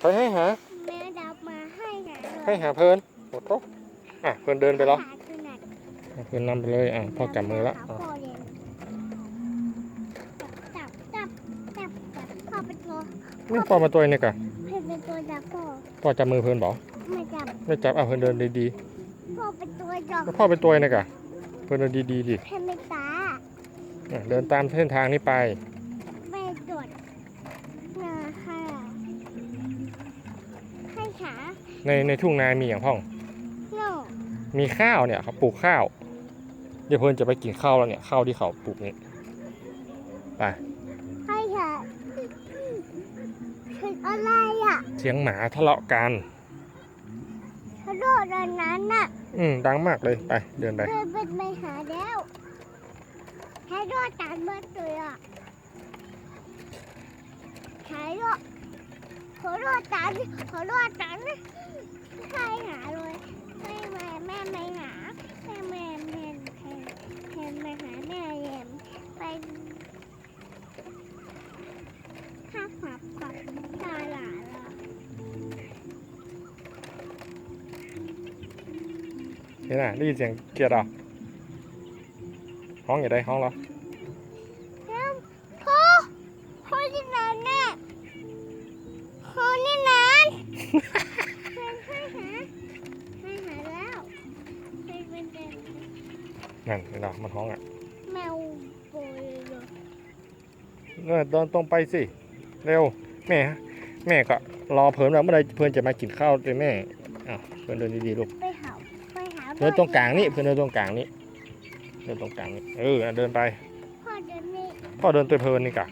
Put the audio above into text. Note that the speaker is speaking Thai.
ไปให้หา แม่ดับมาให้หาให้หาเพลินโอ้โตะอะเพลินเดินไปแล้วหาขนาดอะเพลินนำไปเลยอะพ่อจับมือแล้วหาอะพ่อเย็นจับจับจับจับพ่อเป็นตัวนี่พ่อมาตัวนี้กะเพื่อนเป็นตัวจับพ่อพ่อจับมือเพลินบอกไม่จับไม่จับอะเพลินเดินดีพ่อเป็นตัวจับๆแล้วพ่อเป็นตัวนี่กะเพลินเดินดีๆดิเพื่อนเป็นตาอะเดินตามเส้นทางนี้ไป ในในทุ่งนามีอย่างพ่องโน่มีข้าวเนี่ยเขาปลูกข้าว เดี๋ยวเพลินจะไปกินข้าวแล้วเนี่ยข้าวที่เขาปลูกนี่ไปให้ขาคืออะไรอะเสียงหมาทะเลาะกันกระโดดอันนั้นน่ะ อืมดังมากเลยไปเดินไปเพื่อนเป็นไปหาแล้วให้รอดตามเมื่อตัวอะให้รอดขอ รอดตามขอรอดตามให้หาเลยให้แม่แม่ไม่หาแม่แม่แม่แม่แม่ไม่หาแม่เย็นไปข้าขับขับตาหลานเห็นไหมได้ยินเสียงเกียร์อะห้องอย่าได้ห้องเหรอแล้วพ่อพ่อที่ไหนเนี่ย นให้ให้หาให้หาแล้วเป็นเป็นเป็นนั่นเห็นไหมมันห้องอะ แมวโปรยเลยเออเดินตรงไปสิ เร็ว แม่ฮะแม่ก็รอเพลินแล้วเมื่อไหรเพลินจะมากินข้าวเลยแม่อะเพลินเดินดีๆลูกไปหาไปหาเดินตรงกลางนี่เพลินเดินตรงกลางนี่เดินตรงกลางนี่เออเดินไปพ่อเดินนี่พ่อเดินตัวเพลินนี่กะ